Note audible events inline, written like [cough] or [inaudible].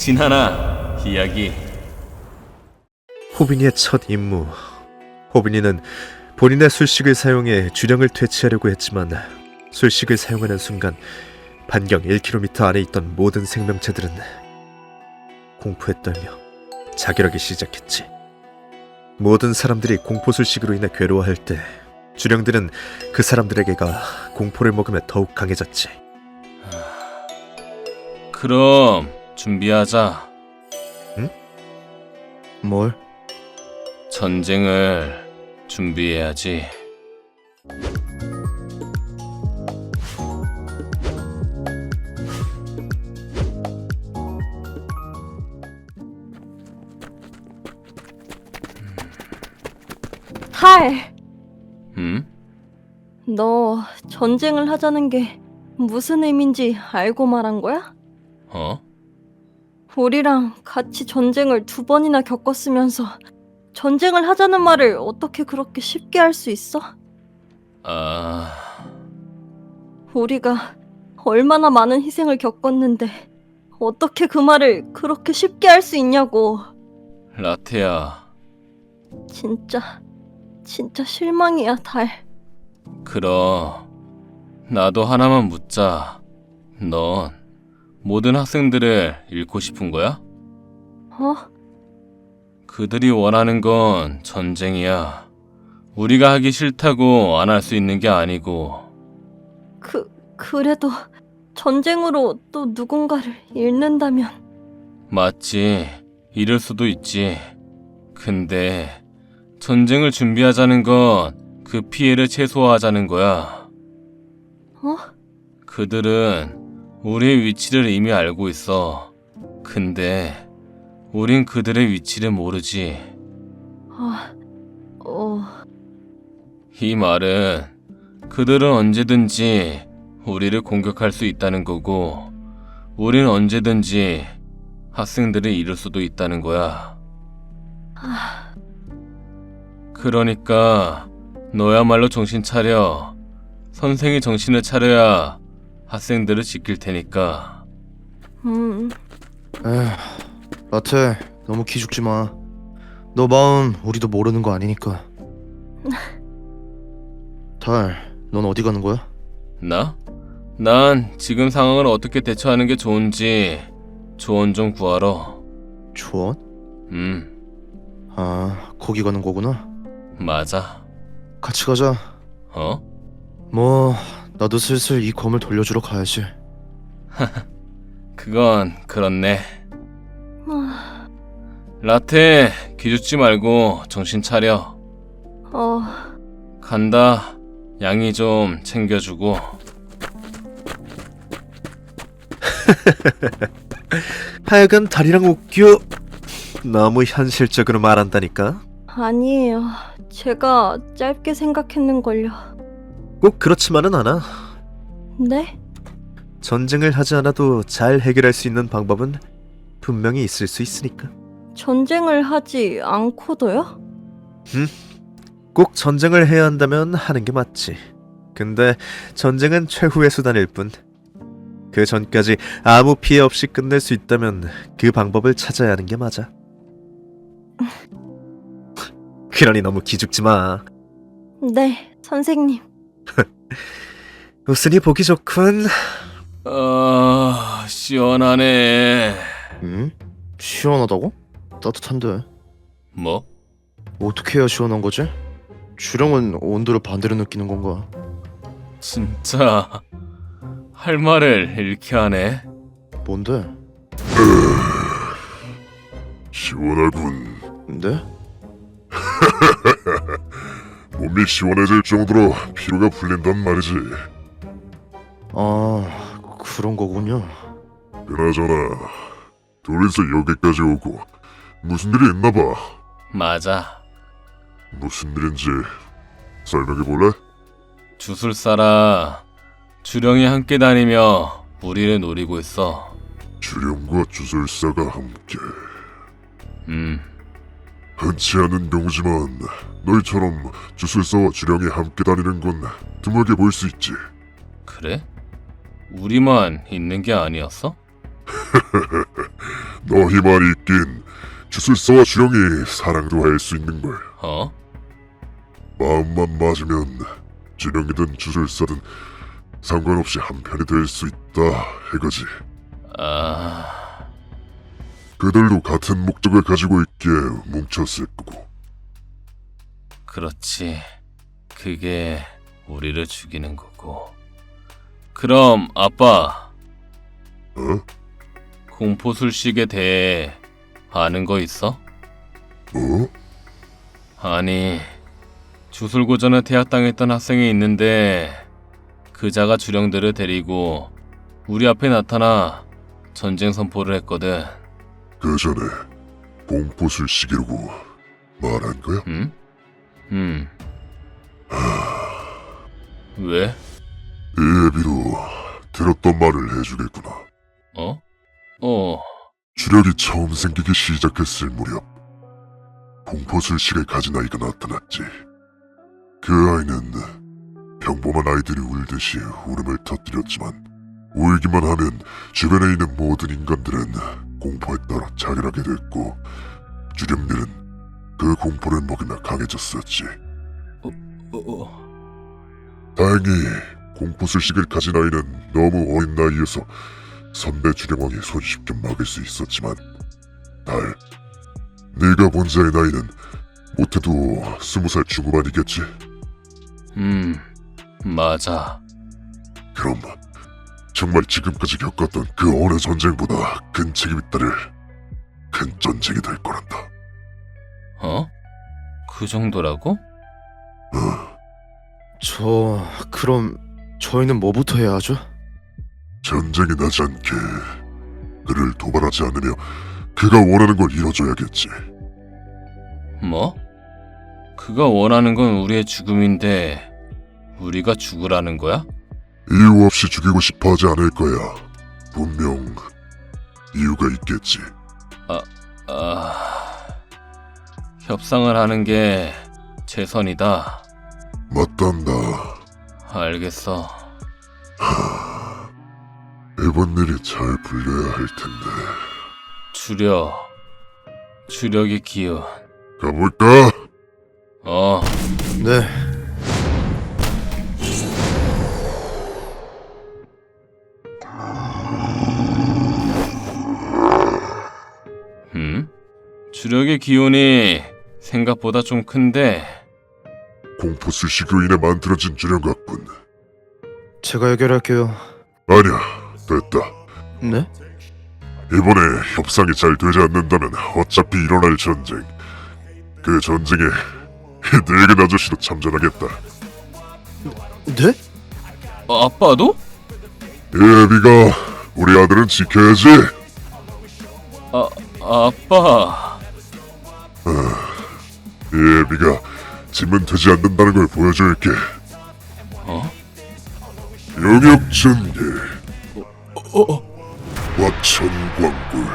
진하나 이야기 호빈이의 첫 임무. 호빈이는 본인의 술식을 사용해 주령을 퇴치하려고 했지만 술식을 사용하는 순간 반경 1km 안에 있던 모든 생명체들은 공포에 떨며 자결하기 시작했지. 모든 사람들이 공포 술식으로 인해 괴로워할 때 주령들은 그 사람들에게가 공포를 먹으며 더욱 강해졌지. 그럼 준비하자 뭘? 전쟁을 준비해야지 탈! 음? 너 전쟁을 하자는 게 무슨 의미인지 알고 말한 거야? 어? 우리랑 같이 전쟁을 두 번이나 겪었으면서 전쟁을 하자는 말을 어떻게 그렇게 쉽게 할 수 있어? 아... 우리가 얼마나 많은 희생을 겪었는데 어떻게 그 말을 그렇게 쉽게 할 수 있냐고. 라테야 진짜, 진짜 실망이야, 달. 그럼 나도 하나만 묻자 넌 모든 학생들을 잃고 싶은 거야? 어? 그들이 원하는 건 전쟁이야 우리가 하기 싫다고 안 할 수 있는 게 아니고 그, 그래도 전쟁으로 또 누군가를 잃는다면. 맞지. 잃을 수도 있지. 근데 전쟁을 준비하자는 건 그 피해를 최소화하자는 거야. 어? 그들은 우리의 위치를 이미 알고 있어. 근데 우린 그들의 위치를 모르지. 아, 어, 이 말은 그들은 언제든지 우리를 공격할 수 있다는 거고, 우린 언제든지 학생들을 잃을 수도 있다는 거야. 아, 그러니까 너야말로 정신 차려. 선생이 정신을 차려야 학생들을 지킬 테니까. 음, 에휴, 라테 너무 기죽지 마. 너 마음 우리도 모르는 거 아니니까. [laughs] 달, 넌 어디 가는 거야? 나? 난 지금 상황을 어떻게 대처하는 게 좋은지 조언 좀 구하러. 조언? 음, 아, 거기 가는 거구나. 맞아. 같이 가자. 어? 뭐, 나도 슬슬 이 검을 돌려주러 가야지. [laughs] 그건 그렇네. 아, 라테, 기죽지 말고 정신 차려. 어, 간다. 양이 좀 챙겨주고. [laughs] 하여간 달이랑 웃겨. 너무 현실적으로 말한다니까. 아니에요. 제가 짧게 생각했는걸요. 꼭 그렇지만은 않아. 네? 전쟁을 하지 않아도 잘 해결할 수 있는 방법은 분명히 있을 수 있으니까. 전쟁을 하지 않고도요? 꼭 전쟁을 해야 한다면 하는 게 맞지. 근데 전쟁은 최후의 수단일 뿐. 그 전까지 아무 피해 없이 끝낼 수 있다면 그 방법을 찾아야 하는 게 맞아. [laughs] 그러니 너무 기죽지 마. 네, 선생님. [laughs] 웃으니 보기 좋군. 아, 시원하네. 응? 시원하다고? 따뜻한데. 뭐? 어떻게 해야 시원한 거지? 주령은 온도를 반대로 느끼는 건가? 진짜 할 말을 잃게 하네. 뭔데? 시원하군. 근데? [laughs] 몸이 시원해질 정도로 피로가 풀린단 말이지. 아, 그런 거군요. 그나저나 둘이서 여기까지 오고 무슨 일이 있나 봐. 맞아. 무슨 일인지 설명해 볼래? 주술사라 주령이 함께 다니며 우리를 노리고 있어. 주령과 주술사가 함께 음, 흔치 않은 경우지만 너희처럼 주술사와 주령이 함께 다니는 건 드물게 보일 수 있지. 그래? 우리만 있는 게 아니었어? [laughs] 너 희망이 있긴 주술사와 주령이 사랑도 할 수 있는 걸. 어? 마음만 맞으면 주령이든 주술사든 상관없이 한 편이 될 수 있다 이거지. 아, 그들도 같은 목적을 가지고 있기에 뭉쳤을 거고. 그렇지. 그게 우리를 죽이는 거고. 그럼 아빠, 어? 공포술식에 대해 아는 거 있어? 뭐? 아니, 주술고전에 퇴학당했던 학생이 있는데 그자가 주령들을 데리고 우리 앞에 나타나 전쟁 선포를 했거든. 그 전에 공포술 시기라고 말한 거야? 응? 음. 왜? 예비도 들었던 말을 해주겠구나. 어? 어. 주력이 처음 생기기 시작했을 무렵 공포술식을 가진 아이가 나타났지. 그 아이는 평범한 아이들이 울듯이 울음을 터뜨렸지만 울기만 하면 주변에 있는 모든 인간들은 공포에 따라 자결하게 됐고 주령들은 그 공포를 먹이며 강해졌었지. 어, 어. 다행히 공포술식을 가진 아이는 너무 어린 나이여서 선배 주령왕이 손쉽게 막을 수 있었지만 달, 네가 본 자의 나이는 못해도 스무 살 중후반이겠지? 음. 맞아. 그럼 정말 지금까지 겪었던 그 어느 전쟁보다 큰 책임이 따를 큰 전쟁이 될 거란다. 어? 그 정도라고? 저 그럼 저희는 뭐부터 해야 하죠? 전쟁이 나지 않게 그를 도발하지 않으며 그가 원하는 걸 이뤄줘야겠지. 뭐? 그가 원하는 건 우리의 죽음인데 우리가 죽으라는 거야? 이유 없이 죽이고 싶어 하지 않을 거야. 분명 이유가 있겠지. 아... 협상을 하는 게 최선이다. 맞단다. 알겠어. 이번 일이 잘 풀려야 할 텐데. 주력. 주력의 기운. 가볼까? 어, 네. 주력의 기운이 생각보다 좀 큰데, 공포 수식으로 인해 만들어진 주령 같군. 제가 해결할게요. 아니야, 됐다. 네? 이번에 협상이 잘 되지 않는다면 어차피 일어날 전쟁. 그 전쟁에 [laughs] 늙은 아저씨도 참전하겠다. 네? 어, 아빠도? 예비가 우리 아들은 지켜야지. 아, 아빠. 예비가 지면 되지 않는다는 걸 보여줄게. 어? 영역 전개. 어, 어. 와천광굴.